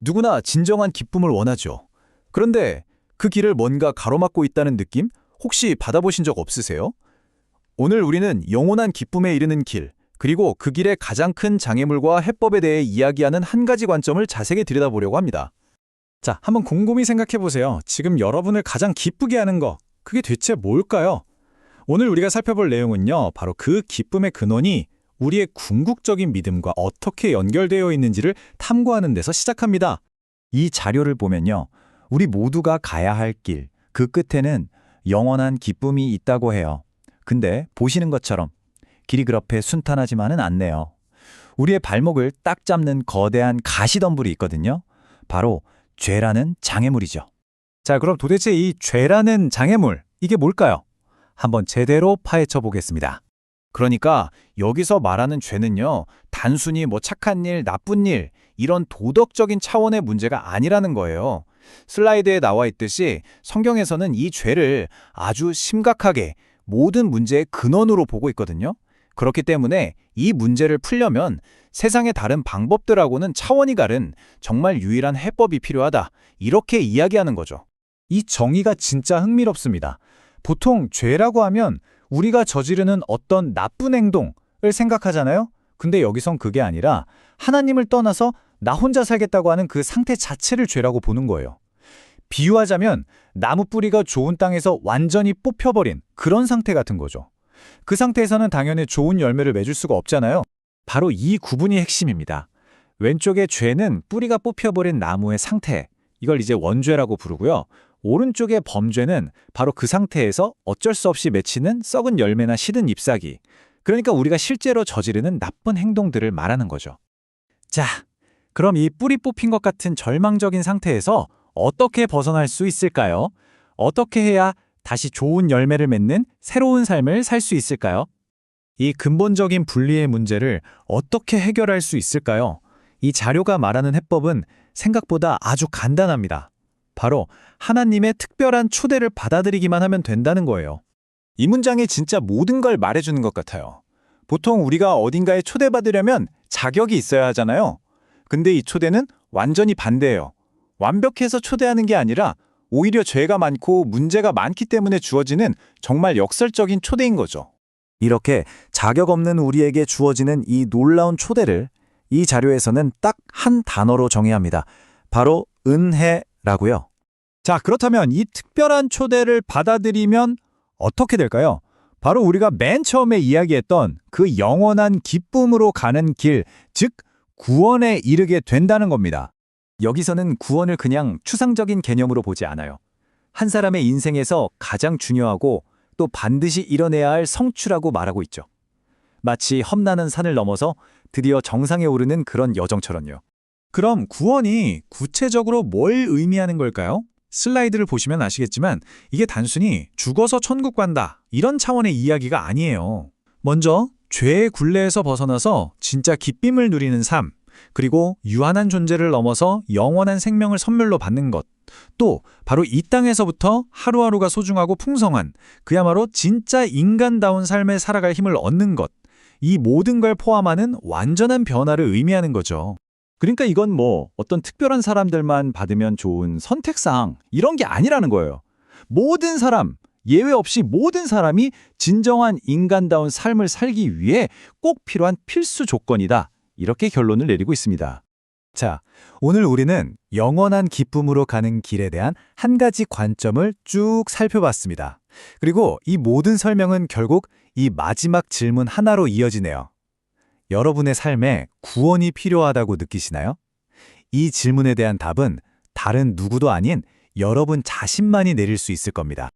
누구나 진정한 기쁨을 원하죠. 그런데 그 길을 뭔가 가로막고 있다는 느낌 혹시 받아보신 적 없으세요? 오늘 우리는 영원한 기쁨에 이르는 길, 그리고 그 길의 가장 큰 장애물과 해법에 대해 이야기하는 한 가지 관점을 자세히 들여다보려고 합니다. 자, 한번 곰곰이 생각해 보세요. 지금 여러분을 가장 기쁘게 하는 거, 그게 대체 뭘까요? 오늘 우리가 살펴볼 내용은요, 바로 그 기쁨의 근원이 우리의 궁극적인 믿음과 어떻게 연결되어 있는지를 탐구하는 데서 시작합니다. 이 자료를 보면요. 우리 모두가 가야 할 길, 그 끝에는 영원한 기쁨이 있다고 해요. 근데 보시는 것처럼 길이 그렇게 순탄하지만은 않네요. 우리의 발목을 딱 잡는 거대한 가시덤불이 있거든요. 바로 죄라는 장애물이죠. 자, 그럼 도대체 이 죄라는 장애물, 이게 뭘까요? 한번 제대로 파헤쳐 보겠습니다. 그러니까 여기서 말하는 죄는요, 단순히 뭐 착한 일, 나쁜 일, 이런 도덕적인 차원의 문제가 아니라는 거예요. 슬라이드에 나와 있듯이 성경에서는 이 죄를 아주 심각하게 모든 문제의 근원으로 보고 있거든요. 그렇기 때문에 이 문제를 풀려면 세상의 다른 방법들하고는 차원이 다른 정말 유일한 해법이 필요하다. 이렇게 이야기하는 거죠. 이 정의가 진짜 흥미롭습니다. 보통 죄라고 하면 우리가 저지르는 어떤 나쁜 행동을 생각하잖아요? 근데 여기선 그게 아니라 하나님을 떠나서 나 혼자 살겠다고 하는 그 상태 자체를 죄라고 보는 거예요. 비유하자면 나무 뿌리가 좋은 땅에서 완전히 뽑혀버린 그런 상태 같은 거죠. 그 상태에서는 당연히 좋은 열매를 맺을 수가 없잖아요. 바로 이 구분이 핵심입니다. 왼쪽의 죄는 뿌리가 뽑혀버린 나무의 상태, 이걸 이제 원죄라고 부르고요. 오른쪽의 범죄는 바로 그 상태에서 어쩔 수 없이 맺히는 썩은 열매나 시든 잎사귀. 그러니까 우리가 실제로 저지르는 나쁜 행동들을 말하는 거죠. 자, 그럼 이 뿌리 뽑힌 것 같은 절망적인 상태에서 어떻게 벗어날 수 있을까요? 어떻게 해야 다시 좋은 열매를 맺는 새로운 삶을 살 수 있을까요? 이 근본적인 분리의 문제를 어떻게 해결할 수 있을까요? 이 자료가 말하는 해법은 생각보다 아주 간단합니다. 바로 하나님의 특별한 초대를 받아들이기만 하면 된다는 거예요. 이 문장이 진짜 모든 걸 말해주는 것 같아요. 보통 우리가 어딘가에 초대받으려면 자격이 있어야 하잖아요. 근데 이 초대는 완전히 반대예요. 완벽해서 초대하는 게 아니라 오히려 죄가 많고 문제가 많기 때문에 주어지는 정말 역설적인 초대인 거죠. 이렇게 자격 없는 우리에게 주어지는 이 놀라운 초대를 이 자료에서는 딱 한 단어로 정의합니다. 바로 은혜 라고요. 자, 그렇다면 이 특별한 초대를 받아들이면 어떻게 될까요? 바로 우리가 맨 처음에 이야기했던 그 영원한 기쁨으로 가는 길, 즉 구원에 이르게 된다는 겁니다. 여기서는 구원을 그냥 추상적인 개념으로 보지 않아요. 한 사람의 인생에서 가장 중요하고 또 반드시 이뤄내야 할 성취라고 말하고 있죠. 마치 험난한 산을 넘어서 드디어 정상에 오르는 그런 여정처럼요. 그럼 구원이 구체적으로 뭘 의미하는 걸까요? 슬라이드를 보시면 아시겠지만 이게 단순히 죽어서 천국 간다 이런 차원의 이야기가 아니에요. 먼저 죄의 굴레에서 벗어나서 진짜 기쁨을 누리는 삶, 그리고 유한한 존재를 넘어서 영원한 생명을 선물로 받는 것. 또 바로 이 땅에서부터 하루하루가 소중하고 풍성한 그야말로 진짜 인간다운 삶을 살아갈 힘을 얻는 것. 이 모든 걸 포함하는 완전한 변화를 의미하는 거죠. 그러니까 이건 뭐 어떤 특별한 사람들만 받으면 좋은 선택사항 이런 게 아니라는 거예요. 모든 사람, 예외 없이 모든 사람이 진정한 인간다운 삶을 살기 위해 꼭 필요한 필수 조건이다. 이렇게 결론을 내리고 있습니다. 자, 오늘 우리는 영원한 기쁨으로 가는 길에 대한 한 가지 관점을 쭉 살펴봤습니다. 그리고 이 모든 설명은 결국 이 마지막 질문 하나로 이어지네요. 여러분의 삶에 구원이 필요하다고 느끼시나요? 이 질문에 대한 답은 다른 누구도 아닌 여러분 자신만이 내릴 수 있을 겁니다.